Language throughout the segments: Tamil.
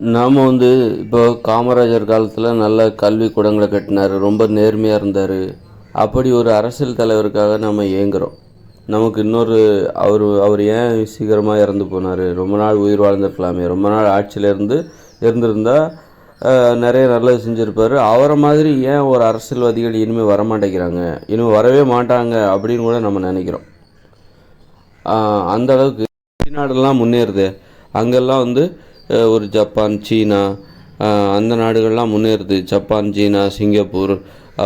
நாம் வந்து இப்போ காமராஜர் காலத்தில் நல்ல கல்வி கூடங்களை கட்டினார் ரொம்ப நேர்மையாக இருந்தார். அப்படி ஒரு அரசியல் தலைவருக்காக நம்ம இயங்குகிறோம் நமக்கு இன்னொரு அவர் அவர் ஏன் சீக்கிரமாக இறந்து போனார்? ரொம்ப நாள் உயிர் வாழ்ந்திருக்கலாமே. ரொம்ப நாள் ஆட்சியிலேருந்து இருந்திருந்தால் நிறைய நல்லது செஞ்சுருப்பார். அவரை மாதிரி ஏன் ஒரு அரசியல்வாதிகள் இனிமேல் வர மாட்டேங்கிறாங்க? இனிமேல் வரவே மாட்டாங்க அப்படின்னு கூட நம்ம நினைக்கிறோம். அந்தளவுக்கு அந்த அளவுக்கு வெளிநாடெல்லாம் முன்னேறுது. அங்கெல்லாம் வந்து ஒரு ஜப்பான் சீனா அந்த நாடுகள்லாம் முன்னேறுது. ஜப்பான் சீனா சிங்கப்பூர்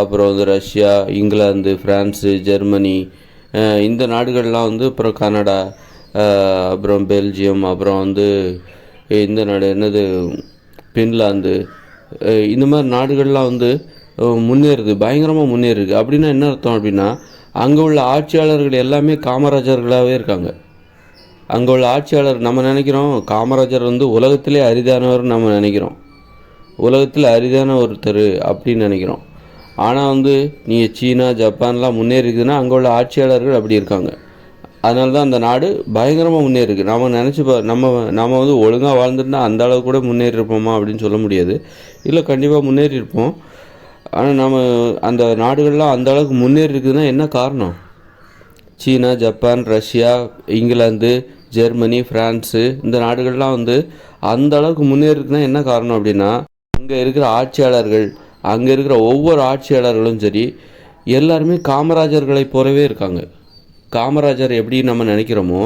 அப்புறம் வந்து ரஷ்யா இங்கிலாந்து ஃப்ரான்ஸு ஜெர்மனி இந்த நாடுகள்லாம் வந்து அப்புறம் கனடா அப்புறம் பெல்ஜியம் அப்புறம் வந்து இந்த நாடு என்னது பின்லாந்து இந்த மாதிரி நாடுகள்லாம் வந்து முன்னேறுது பயங்கரமாக முன்னேறுது அப்படின்னா என்ன அர்த்தம் அப்படின்னா அங்கே உள்ள ஆட்சியாளர்கள் எல்லாமே காமராஜர்களாகவே இருக்காங்க. அங்கே உள்ள ஆட்சியாளர் நம்ம நினைக்கிறோம். காமராஜர் வந்து உலகத்திலே அரிதானவர் நம்ம நினைக்கிறோம். உலகத்தில் அரிதான ஒருத்தர் அப்படின்னு நினைக்கிறோம். ஆனால் வந்து நீங்கள் சீனா ஜப்பான்லாம் முன்னேறிக்குதுன்னா அங்கே உள்ள ஆட்சியாளர்கள் அப்படி இருக்காங்க. அதனால தான் அந்த நாடு பயங்கரமாக முன்னேறிருக்கு. நம்ம நினச்சி பா நம்ம நம்ம வந்து ஒழுங்காக வாழ்ந்துருந்தா அந்த அளவு கூட முன்னேறி இருப்போமா அப்படின்னு சொல்ல முடியாது. இல்லை கண்டிப்பாக முன்னேறி இருப்போம் ஆனால் நம்ம அந்த நாடுகள்லாம் அந்த அளவுக்கு முன்னேறி இருக்குதுன்னா என்ன காரணம்? China Japan Russia England Germany France இந்த நாடுகள்லாம் வந்து அந்த அளவுக்கு முன்னேறிக்குன்னா என்ன காரணம் அப்படின்னா அங்கே இருக்கிற ஆட்சியாளர்கள் அங்கே இருக்கிற ஒவ்வொரு ஆட்சியாளர்களும் சரி எல்லாருமே காமராஜர்களை போலவே இருக்காங்க. காமராஜர் எப்படி நம்ம நினைக்கிறோமோ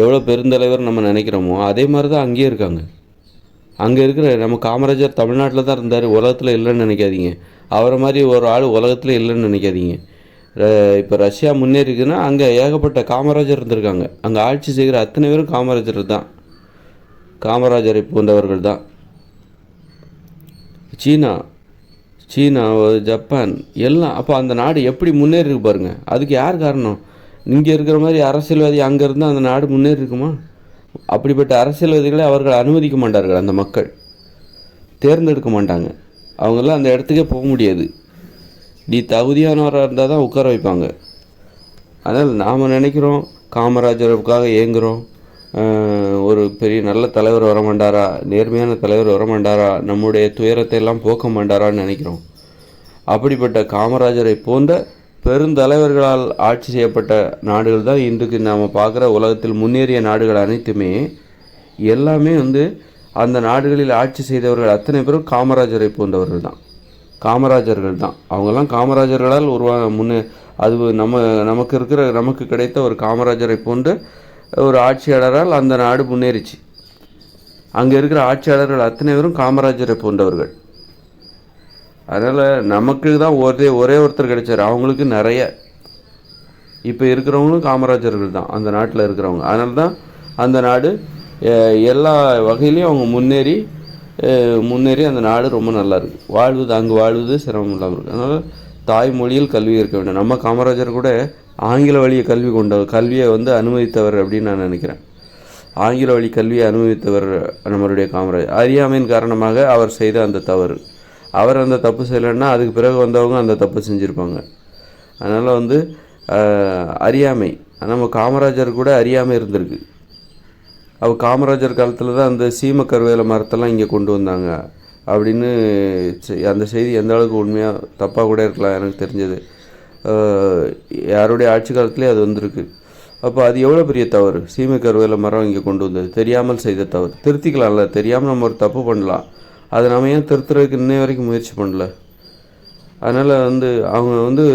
எவ்வளோ பெருந்தலைவர் நம்ம நினைக்கிறோமோ அதே மாதிரி தான் அங்கேயே இருக்காங்க. அங்கே இருக்கிற நம்ம காமராஜர் தமிழ்நாட்டில் தான் இருந்தார் உலகத்தில் இல்லைன்னு நினைக்காதீங்க. அவரை மாதிரி ஒரு ஆள் உலகத்தில் இல்லைன்னு நினைக்காதீங்க. இப்போ ரஷ்யா முன்னேறிக்குன்னா அங்கே ஏகப்பட்ட காமராஜர் இருந்திருக்காங்க. அங்கே ஆட்சி செய்கிற அத்தனை பேரும் காமராஜர் தான். காமராஜரை போன்றவர்கள் தான். சீனா சீனா ஜப்பான் எல்லாம் அப்போ அந்த நாடு எப்படி முன்னேறி இருக்கு பாருங்க. அதுக்கு யார் காரணம்? இங்கே இருக்கிற மாதிரி அரசியல்வாதி அங்கே இருந்தால் அந்த நாடு முன்னேறி இருக்குமா அப்படிப்பட்ட அரசியல்வாதிகளை அவர்கள் அனுமதிக்க மாட்டார்கள் அந்த மக்கள். தேர்ந்தெடுக்க மாட்டாங்க. அவங்களாம் அந்த இடத்துக்கே போக முடியாது. நீ தகுதியானவராக இருந்தால் தான் உட்கார வைப்பாங்க. அதனால் நாம் நினைக்கிறோம் காமராஜருக்காக ஏங்குகிறோம் ஒரு பெரிய நல்ல தலைவர் வர மாட்டாரா நேர்மையான தலைவர் வர மாட்டாரா நம்முடைய துயரத்தை எல்லாம் போக்க மாட்டாரான்னு நினைக்கிறோம். அப்படிப்பட்ட காமராஜரை போன்ற பெருந்தலைவர்களால் ஆட்சி செய்யப்பட்ட நாடுகள் தான் இன்றைக்கு நாம் பார்க்குற உலகத்தில் முன்னேறிய நாடுகள் அனைத்துமே. எல்லாமே வந்து அந்த நாடுகளில் ஆட்சி செய்தவர்கள் அத்தனை பேரும் காமராஜரை போன்றவர்கள் தான். காமராஜர்கள் தான் அவங்கெல்லாம் காமராஜர்களால் உருவாக முன்னே அது நம்ம நமக்கு இருக்கிற நமக்கு கிடைத்த ஒரு காமராஜரை போன்று ஒரு ஆட்சியாளரால் அந்த நாடு முன்னேறிச்சு. அங்கே இருக்கிற ஆட்சியாளர்கள் அத்தனை பேரும் காமராஜரை போன்றவர்கள். அதனால் நமக்கு தான் ஒரே ஒரே ஒருத்தர் கிடைச்சார். அவங்களுக்கு நிறைய. இப்போ இருக்கிறவங்களும் காமராஜர்கள் தான் அந்த நாட்டில் இருக்கிறவங்க. அதனால தான் அந்த நாடு எல்லா வகையிலையும் அவங்க முன்னேறி முன்னேறி அந்த நாடு ரொம்ப நல்லா இருக்குது வாழ்வது அங்கு வாழ்வது சிரமம் இல்லாமல் இருக்குது அதனால் தாய்மொழியில் கல்வி இருக்க வேண்டும். நம்ம காமராஜர் கூட ஆங்கில வழியை கல்வி கொண்டவர் கல்வியை வந்து அனுமதித்தவர் அப்படின்னு நான் நினைக்கிறேன். ஆங்கில வழி கல்வியை அனுமதித்தவர் நம்மளுடைய காமராஜர். அறியாமையின் காரணமாக அவர் செய்த அந்த தவறு. அவர் அந்த தப்பு செய்யலைன்னா அதுக்கு பிறகு வந்தவங்க அந்த தப்பு செஞ்சுருப்பாங்க. அதனால் வந்து அறியாமை. நம்ம காமராஜர் கூட அறியாமை இருந்திருக்கு. அவ காமராஜர் காலத்தில் தான் அந்த சீம கருவேல மரத்தெல்லாம் இங்கே கொண்டு வந்தாங்க. அப்படின்னு அந்த செய்தி எந்த அளவுக்கு உண்மையாக தப்பாக கூட இருக்கலாம் எனக்கு தெரிஞ்சது. யாருடைய ஆட்சி காலத்துலேயே அது வந்திருக்கு. அப்போ அது எவ்வளோ பெரிய தவறு? சீமை கருவேல மரம் இங்கே கொண்டு வந்தது. தெரியாமல் செய்த தவறு. திருத்திக்கலாம்ல. தெரியாமல் நம்ம ஒரு தப்பு பண்ணலாம். அதை நம்ம ஏன் திருத்துறதுக்கு இன்னை வரைக்கும் முயற்சி பண்ணல? அதனால் வந்து அவங்க வந்து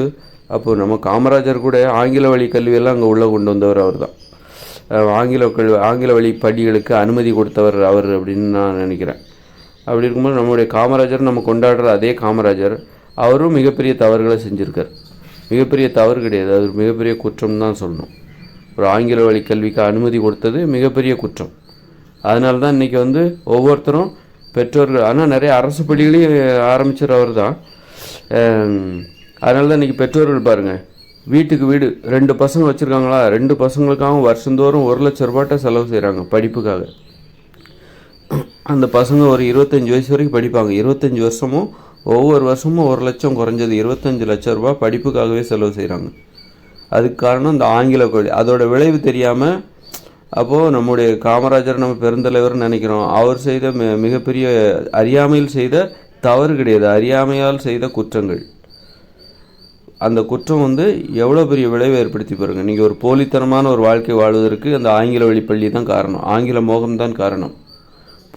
அப்போது நம்ம காமராஜர் கூட ஆங்கில வழி கல்வியெல்லாம் அங்கே உள்ளே கொண்டு வந்தவர் அவர் தான் ஆங்கில கல்வி ஆங்கில வழி பள்ளிகளுக்கு அனுமதி கொடுத்தவர் அவர் அப்படின்னு நான் நினைக்கிறேன். அப்படி இருக்கும்போது நம்முடைய காமராஜர் நம்ம கொண்டாடுற அதே காமராஜர் அவரும் மிகப்பெரிய தவறுகளை செஞ்சுருக்கார். மிகப்பெரிய தவறு கிடையாது. அது ஒரு மிகப்பெரிய குற்றம் தான் சொல்லணும். ஒரு ஆங்கில வழி கல்விக்கு அனுமதி கொடுத்தது மிகப்பெரிய குற்றம். அதனால தான் இன்றைக்கி வந்து ஒவ்வொருத்தரும் பெற்றோர்கள் ஆனால் நிறைய அரசு பள்ளிகளையும் ஆரம்பிச்சர் அவர் தான் அதனால தான் இன்றைக்கி பெற்றோர்கள் பாருங்கள் வீட்டுக்கு வீடு. ரெண்டு பசங்க வச்சுருக்காங்களா? ரெண்டு பசங்களுக்காகவும் வருஷந்தோறும் ஒரு லட்ச ரூபாட்ட செலவு செய்கிறாங்க படிப்புக்காக. அந்த பசங்க ஒரு இருபத்தஞ்சி வயசு வரைக்கும் படிப்பாங்க. இருபத்தஞ்சி வருஷமும் ஒவ்வொரு வருஷமும் ஒரு லட்சம் குறைஞ்சது இருபத்தஞ்சி லட்ச ரூபாய் படிப்புக்காகவே செலவு செய்கிறாங்க அதுக்கு காரணம் இந்த ஆங்கில கல்வி அதோட விளைவு தெரியாமல் அப்போது நம்முடைய காமராஜர் நம்ம பெருந்தலைவர்னு நினைக்கிறோம். அவர் செய்த மி மிகப்பெரிய அறியாமையில் செய்த தவறு கிடையாது. அறியாமையால் செய்த குற்றங்கள். அந்த குற்றம் வந்து எவ்வளோ பெரிய விளைவை ஏற்படுத்தி பாருங்கள் நீங்கள் ஒரு போலித்தனமான ஒரு வாழ்க்கை வாழ்வதற்கு அந்த ஆங்கில வழிப்பள்ளி தான் காரணம். ஆங்கில மோகம் தான் காரணம்.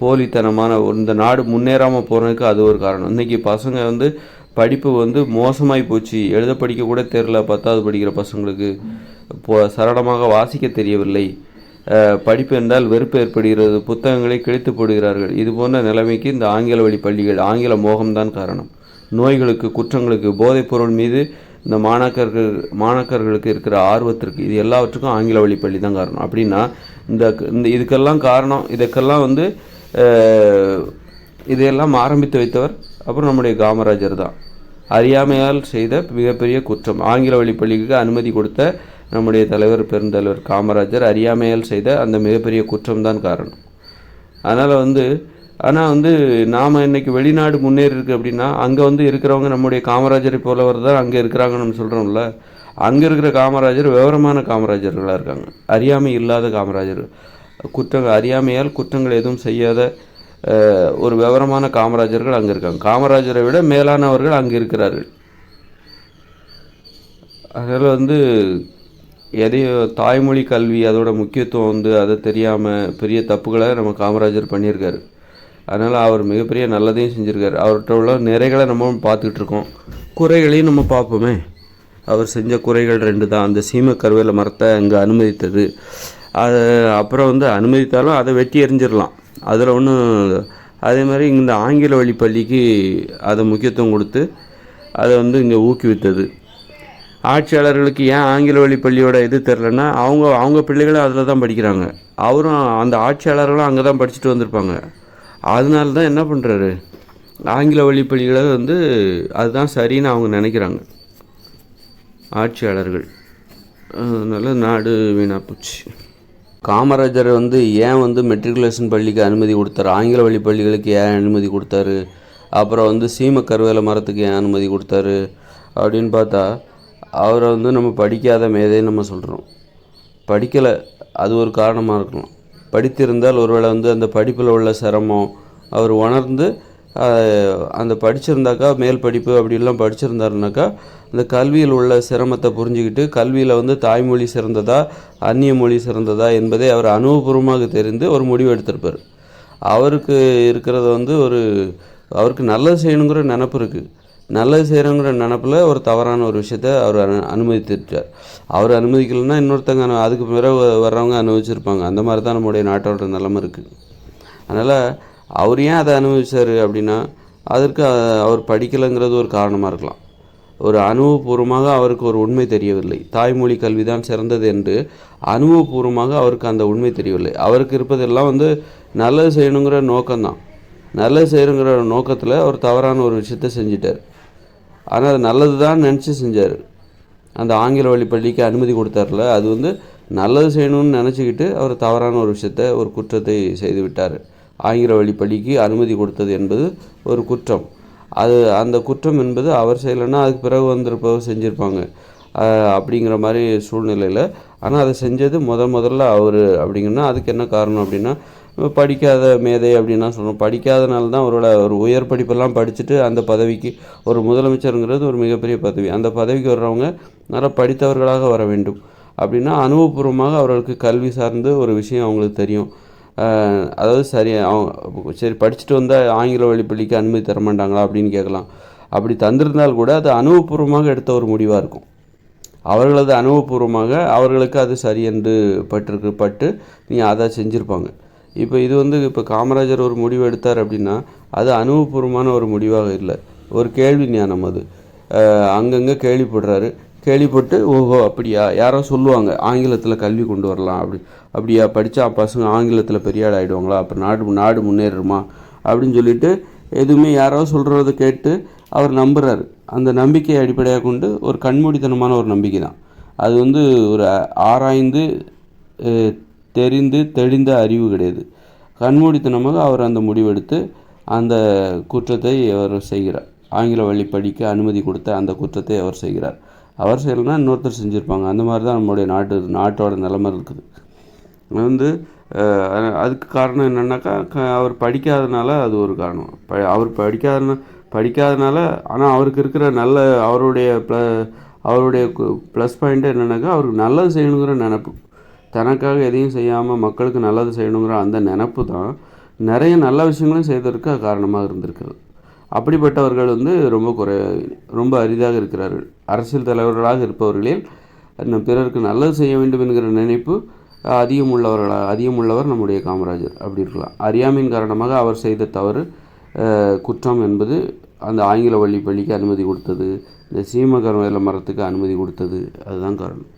போலித்தனமான ஒரு- இந்த நாடு முன்னேறாமல் போகிறதுக்கு அது ஒரு காரணம். இன்றைக்கி பசங்க வந்து படிப்பு வந்து மோசமாகி போச்சு. எழுத படிக்க கூட தெரில பத்தாவது படிக்கிற பசங்களுக்கு. இப்போ சரளமாக வாசிக்க தெரியவில்லை. படிப்பு என்றால் வெறுப்பு ஏற்படுகிறது. புத்தகங்களை கிழித்து போடுகிறார்கள். இது போன்ற நிலைமைக்கு இந்த ஆங்கில வழி பள்ளிகள் ஆங்கில மோகம்தான் காரணம். நோய்களுக்கு குற்றங்களுக்கு போதைப்பொருள் மீது இந்த மாணாக்கர்கள் மாணாக்கர்களுக்கு இருக்கிற ஆர்வத்திற்கு இது எல்லாவற்றுக்கும் ஆங்கில வழி பள்ளி தான் காரணம். அப்படின்னா இந்த இந்த இதுக்கெல்லாம் காரணம் இதுக்கெல்லாம் வந்து இதையெல்லாம் ஆரம்பித்து வைத்தவர் அப்புறம் நம்முடைய காமராஜர் தான். அறியாமையால் செய்த மிகப்பெரிய குற்றம். ஆங்கில வழி பள்ளிக்கு அனுமதி கொடுத்த நம்முடைய தலைவர் பெருந்தலைவர் காமராஜர் அறியாமையால் செய்த அந்த மிகப்பெரிய குற்றம்தான் காரணம். அதனால் வந்து ஆனால் வந்து நாம் இன்னைக்கு வெளிநாடு முன்னேறி இருக்கு அப்படின்னா அங்கே வந்து இருக்கிறவங்க நம்முடைய காமராஜரை போலவர் தான் அங்கே இருக்கிறாங்கன்னு நம்ம சொல்கிறோம்ல அங்கே இருக்கிற காமராஜர் விவரமான காமராஜர்களாக இருக்காங்க. அறியாமை இல்லாத காமராஜர். குற்றங்கள் அறியாமையால் குற்றங்கள் எதுவும் செய்யாத ஒரு விவரமான காமராஜர்கள் அங்கே இருக்காங்க. காமராஜரை விட மேலானவர்கள் அங்கே இருக்கிறார்கள். அதனால் வந்து எதையும் தாய்மொழி கல்வி அதோட முக்கியத்துவம் வந்து அதை தெரியாமல் பெரிய தப்புகளை நம்ம காமராஜர் பண்ணியிருக்காரு. அதனால் அவர் மிகப்பெரிய நல்லதையும் செஞ்சுருக்கார். அவர்கிட்ட உள்ள நிறைகளை நம்ம பார்த்துக்கிட்டு இருக்கோம். குறைகளையும் நம்ம பார்ப்போமே. அவர் செஞ்ச குறைகள் ரெண்டு தான். அந்த சீம கருவேல மரத்தை அங்கே அனுமதித்தது. அது அப்புறம் வந்து அனுமதித்தாலும் அதை வெட்டி எறிஞ்சிடலாம். அதில் ஒன்றும் அதே மாதிரி இந்த ஆங்கில வழி பள்ளிக்கு அதை முக்கியத்துவம் கொடுத்து அதை வந்து இங்கே ஊக்குவித்தது. ஆட்சியாளர்களுக்கு ஏன் ஆங்கில வழி பள்ளியோட இது தெரிலன்னா அவங்க அவங்க பிள்ளைகளும் அதில் தான் படிக்கிறாங்க. அவரும் அந்த ஆட்சியாளர்களும் அங்கே தான் படிச்சுட்டு வந்திருப்பாங்க. அதனால தான் என்ன பண்ணுறாரு ஆங்கில வழி பள்ளிகளை வந்து அதுதான் சரின்னு அவங்க நினைக்கிறாங்க. ஆட்சியாளர்கள். அதனால் நாடு வீணாக போச்சு. காமராஜர் வந்து ஏன் வந்து மெட்ரிகுலேஷன் பள்ளிக்கு அனுமதி கொடுத்தாரு? ஆங்கில வழி பள்ளிகளுக்கு ஏன் அனுமதி கொடுத்தாரு? அப்புறம் வந்து சீம கருவேல மரத்துக்கு ஏன் அனுமதி கொடுத்தாரு? அப்படின்னு பார்த்தா அவரை வந்து நம்ம படிக்காத மேதே நம்ம சொல்கிறோம் படிக்கலை. அது ஒரு காரணமாக இருக்கலாம். படித்திருந்தால் ஒருவேளை வந்து அந்த படிப்பில் உள்ள சிரமம் அவர் உணர்ந்து அந்த படிச்சிருந்தாக்கா மேல் படிப்பு அப்படிலாம் படிச்சிருந்தாருனாக்கா அந்த கல்வியில் உள்ள சிரமத்தை புரிஞ்சுக்கிட்டு கல்வியில் வந்து தாய்மொழி சிறந்ததா அந்நிய மொழி சிறந்ததா என்பதை அவர் அனுபவபூர்வமாக தெரிந்து ஒரு முடிவு எடுத்திருப்பார். அவருக்கு இருக்கிறத வந்து ஒரு அவருக்கு நல்லது செய்யணுங்கிற நினப்பு இருக்குது நல்லது செய்கிறோங்கிற நினப்பில் ஒரு தவறான ஒரு விஷயத்த அவர் அனு அனுமதித்துட்டார் அவர் அனுமதிக்கலைன்னா இன்னொருத்தங்க அனு- அதுக்கு பிறகு வர்றவங்க அனுபவிச்சிருப்பாங்க. அந்த மாதிரி தான் நம்முடைய நாட்டோட நிலமை இருக்குது அதனால் அவர் ஏன் அதை அனுபவிச்சார் அப்படின்னா அதற்கு அவர் படிக்கலைங்கிறது ஒரு காரணமாக இருக்கலாம். ஒரு அனுபவபூர்வமாக அவருக்கு ஒரு உண்மை தெரியவில்லை. தாய்மொழி கல்வி தான் சிறந்தது என்று அனுபவபூர்வமாக அவருக்கு அந்த உண்மை தெரியவில்லை. அவருக்கு இருப்பதெல்லாம் வந்து நல்லது செய்யணுங்கிற நோக்கம்தான். நல்லது செய்யணுங்கிற நோக்கத்தில் அவர் தவறான ஒரு விஷயத்த செஞ்சிட்டார். ஆனால் அது நல்லது தான் நினச்சி செஞ்சார். அந்த ஆங்கில வழி பள்ளிக்கு அனுமதி கொடுத்தார்ல. அது வந்து நல்லது செய்யணும்னு நினச்சிக்கிட்டு அவர் தவறான ஒரு விஷயத்த ஒரு குற்றத்தை செய்து விட்டார். ஆங்கில வழி பள்ளிக்கு அனுமதி கொடுத்தது என்பது ஒரு குற்றம். அது அந்த குற்றம் என்பது அவர் செய்யலைன்னா அதுக்கு பிறகு வந்திருப்பவர் செஞ்சுருப்பாங்க. அப்படிங்கிற மாதிரி சூழ்நிலையில். ஆனால் அதை செஞ்சது முத முதல்ல அவர் அப்படிங்கன்னா அதுக்கு என்ன காரணம் அப்படின்னா படிக்காத மேதை அப்படின்னா சொல்லணும். படிக்காதனால தான் அவரோட ஒரு உயர் படிப்பெல்லாம் படிச்சுட்டு அந்த பதவிக்கு ஒரு முதலமைச்சருங்கிறது ஒரு மிகப்பெரிய பதவி. அந்த பதவிக்கு வர்றவங்க நல்லா படித்தவர்களாக வர வேண்டும். அப்படின்னா அனுபவபூர்வமாக அவர்களுக்கு கல்வி சார்ந்து ஒரு விஷயம் அவங்களுக்கு தெரியும். அதாவது சரி அவங்க சரி படிச்சுட்டு வந்தால் ஆங்கில வழி பள்ளிக்கு அனுமதி தர மாட்டாங்களா அப்படின்னு கேட்கலாம். அப்படி தந்திருந்தால் கூட அது அனுபவபூர்வமாக எடுத்த ஒரு முடிவாக இருக்கும். அவர்களது அனுபவபூர்வமாக அவர்களுக்கு அது சரி என்று பட்டிருக்கு பட்டு நீ அதை செஞ்சுருப்பாங்க. இப்போ இது வந்து இப்போ காமராஜர் ஒரு முடிவு எடுத்தார் அப்படின்னா அது அனுபவபூர்வமான ஒரு முடிவாக இல்லை. ஒரு கேள்வி ஞானம் அது. அங்கங்கே கேள்விப்படுறாரு. கேள்விப்பட்டு ஓஹோ அப்படியா? யாரோ சொல்லுவாங்க ஆங்கிலத்தில் கல்வி கொண்டு வரலாம் அப்படி. அப்படியா? படித்தா பசங்க ஆங்கிலத்தில் பெரிய ஆள் ஆகிடுவாங்களா அப்புறம் நாடு நாடு முன்னேறுமா அப்படின்னு சொல்லிட்டு எதுவுமே யாரோ சொல்கிறத கேட்டு அவர் நம்புகிறாரு அந்த நம்பிக்கையை அடிப்படையாக கொண்டு ஒரு கண்மூடித்தனமான ஒரு நம்பிக்கை தான் அது வந்து ஒரு ஆராய்ந்து தெரிந்து தெளிந்த அறிவு கிடையாது. கண்மூடித்தனமாக அவர் அந்த முடிவெடுத்து அந்த குற்றத்தை அவர் செய்கிறார். ஆங்கில வழி படிக்க அனுமதி கொடுத்த அந்த குற்றத்தை அவர் செய்கிறார். அவர் செய்யலைன்னா இன்னொருத்தர் செஞ்சுருப்பாங்க. அந்த மாதிரி தான் நம்மளுடைய நாட்டு நாட்டோட நிலைமை இருக்குது. வந்து அதுக்கு காரணம் என்னென்னாக்கா க- அவர் படிக்காதனால அது ஒரு காரணம். ப அவர் படிக்காதன படிக்காதனால ஆனால் அவருக்கு இருக்கிற நல்ல அவருடைய ப்ள அவருடைய ப்ளஸ் பாயிண்ட்டு என்னென்னாக்கா அவருக்கு நல்லது செய்யணுங்கிற நினப்பு. தனக்காக எதையும் செய்யாமல் மக்களுக்கு நல்லது செய்யணுங்கிற அந்த நினப்பு தான் நிறைய நல்ல விஷயங்களும் செய்ததற்கு காரணமாக இருந்திருக்கிறது. அப்படிப்பட்டவர்கள் வந்து ரொம்ப குறை ரொம்ப அரிதாக இருக்கிறார்கள். அரசியல் தலைவர்களாக இருப்பவர்களில் பிறருக்கு நல்லது செய்ய வேண்டும் என்கிற நினைப்பு அதிகம் உள்ளவர்களாக அதிகம் உள்ளவர் நம்முடைய காமராஜர். அப்படி இருக்கலாம். அறியாமையின் காரணமாக அவர் செய்த தவறு குற்றம் என்பது அந்த ஆங்கில வழி பள்ளிக்கு அனுமதி கொடுத்தது இந்த சீமகர வேலை மரத்துக்கு அனுமதி கொடுத்தது அதுதான் காரணம்.